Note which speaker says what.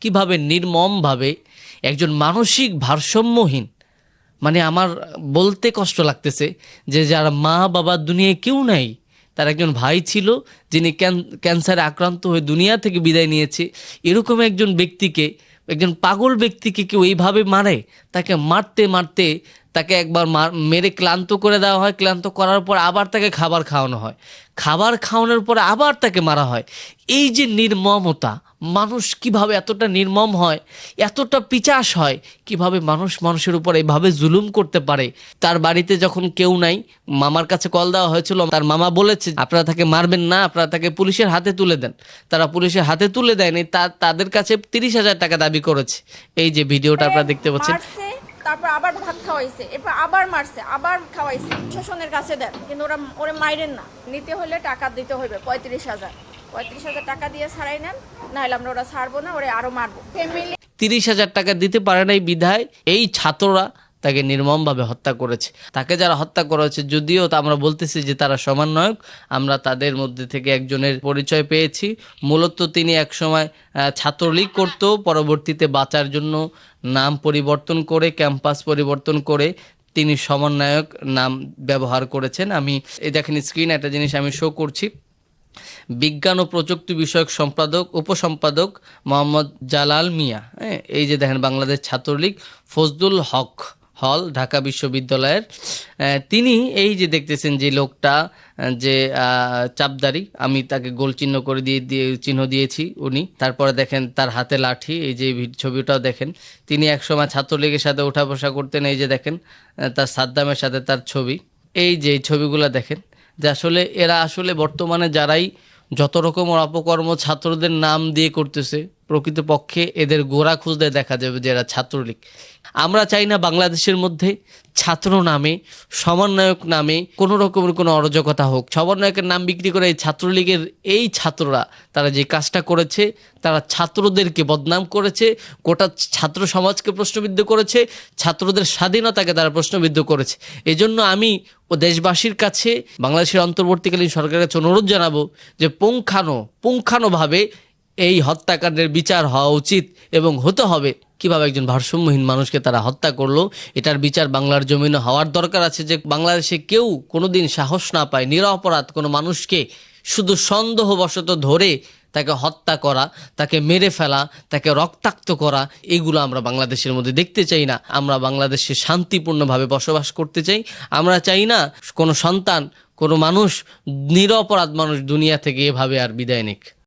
Speaker 1: কীভাবে নির্মমভাবে একজন মানসিক ভারসাম্যহীন মানে আমার বলতে কষ্ট লাগতেছে যে যার মা বাবা দুনিয়ায় কেউ নাই, তার একজন ভাই ছিল যিনি ক্যান- ক্যান্সারে আক্রান্ত হয়ে দুনিয়া থেকে বিদায় নিয়েছে, এরকম একজন ব্যক্তিকে, একজন পাগল ব্যক্তিকে কেউ এইভাবে মারে, তাকে মারতে মারতে তাকে একবার মার ক্লান্ত করে দেওয়া হয়, ক্লান্ত করার পর আবার তাকে খাবার খাওয়ানো হয়। খাবার খাওয়ানোর পরে আবার তাকে মারা হয়। এই যে নির্মমতা, মানুষ কীভাবে এতটা নির্মম হয়, এতটা পিচাস হয়, কীভাবে মানুষ মানুষের উপর এইভাবে জুলুম করতে পারে। তার বাড়িতে যখন কেউ নাই, মামার কাছে কল দেওয়া হয়েছিল, তার মামা বলেছে, আপনারা তাকে মারবেন না, আপনারা তাকে পুলিশের হাতে তুলে দেন। তারা পুলিশের হাতে তুলে দেয়নি, তা তাদের কাছে তিরিশ হাজার টাকা দাবি করেছে। এই যে ভিডিওটা আপনারা দেখতে পাচ্ছেন
Speaker 2: তারপর আবার ভাত খাওয়াইছে, এরপর আবার মারছে, আবার খাওয়াইছে। শোষণের কাছে দেন, কিন্তু ওরা, ওরে মাইরেন না। নিতে হলে টাকা দিতে হইবে, পঁয়ত্রিশ হাজার। পঁয়ত্রিশ হাজার টাকা দিয়ে ছাড়াই নেন, নাহলে আমরা ওরা ছাড়বো না, ওরা আরও মারবো। ফ্যামিলি
Speaker 1: তিরিশ হাজার টাকা দিতে পারে নাই বিধায় এই ছাত্ররা তাকে নির্মমভাবে হত্যা করেছে। তাকে যারা হত্যা করেছে যদিও তা আমরা বলতেছি যে তারা সমন্বয়ক, আমরা তাদের মধ্যে থেকে একজনের পরিচয় পেয়েছি। মূলত তিনি একসময় ছাত্রলীগ করত, পরবর্তীতে বাঁচার জন্য নাম পরিবর্তন করে, ক্যাম্পাস পরিবর্তন করে তিনি সমন্বয়ক নাম ব্যবহার করেছেন। আমি, এই দেখেন স্ক্রিন একটা জিনিস আমি শো করছি। বিজ্ঞান ও প্রযুক্তি বিষয়ক সম্পাদক, উপসম্পাদক মোহাম্মদ জালাল মিয়া হ্যাঁ এই যে দেখেন বাংলাদেশ ছাত্রলীগ, ফজলুল হক। হল ঢাকা বিশ্ববিদ্যালয়ের। তিনি এই যে দেখতেছেন যে লোকটা যে চাপদারি, আমি তাকে গোল চিহ্ন করে দিয়ে দিয়ে, চিহ্ন দিয়েছি উনি। তারপরে দেখেন তার হাতে লাঠি, এই যে ছবিটাও দেখেন। তিনি একসময় ছাত্রলীগের সাথে ওঠা বসা করতেন, এই যে দেখেন তার সাদ্দামের সাথে তার ছবি। এই যে ছবিগুলো দেখেন, যে আসলে এরা আসলে বর্তমানে যারাই যত রকমের অপকর্ম ছাত্রদের নাম দিয়ে করতেছে প্রকৃতপক্ষে এদের গোড়া খুঁজতে দেখা যাবে যে এরা ছাত্রলীগ। আমরা চাই না বাংলাদেশের মধ্যে ছাত্র নামে, সমন্বয়ক নামে কোনো রকমের কোনো অরাজকতা হোক। সমন্বয়কের নাম বিক্রি করে এই ছাত্রলীগের এই ছাত্ররা তারা যে কাজটা করেছে, তারা ছাত্রদেরকে বদনাম করেছে, গোটা ছাত্র সমাজকে প্রশ্নবিদ্ধ করেছে, ছাত্রদের স্বাধীনতাকে তারা প্রশ্নবিদ্ধ করেছে। এজন্য আমি ও দেশবাসীর কাছে, বাংলাদেশের অন্তর্বর্তীকালীন সরকারের কাছে অনুরোধ জানাব যে পুঙ্খানো, পুঙ্খানোভাবে এই হত্যাকাণ্ডের বিচার হওয়া উচিত এবং হতে হবে। কীভাবে একজন ভারসাম্যহীন মানুষকে তারা হত্যা করল, এটার বিচার বাংলার জমিনে হওয়ার দরকার আছে যে বাংলাদেশে কেউ কোনোদিন সাহস না পায়, নিরপরাধ কোনো মানুষকে শুধু সন্দেহবশত ধরে তাকে হত্যা করা, তাকে মেরে ফেলা, তাকে রক্তাক্ত করা, এগুলো আমরা বাংলাদেশের মধ্যে দেখতে চাই না। আমরা বাংলাদেশে শান্তিপূর্ণভাবে বসবাস করতে চাই। আমরা চাই না কোনো সন্তান, কোনো মানুষ, নিরপরাধ মানুষ দুনিয়া থেকে এভাবে আর বিদায় নিক।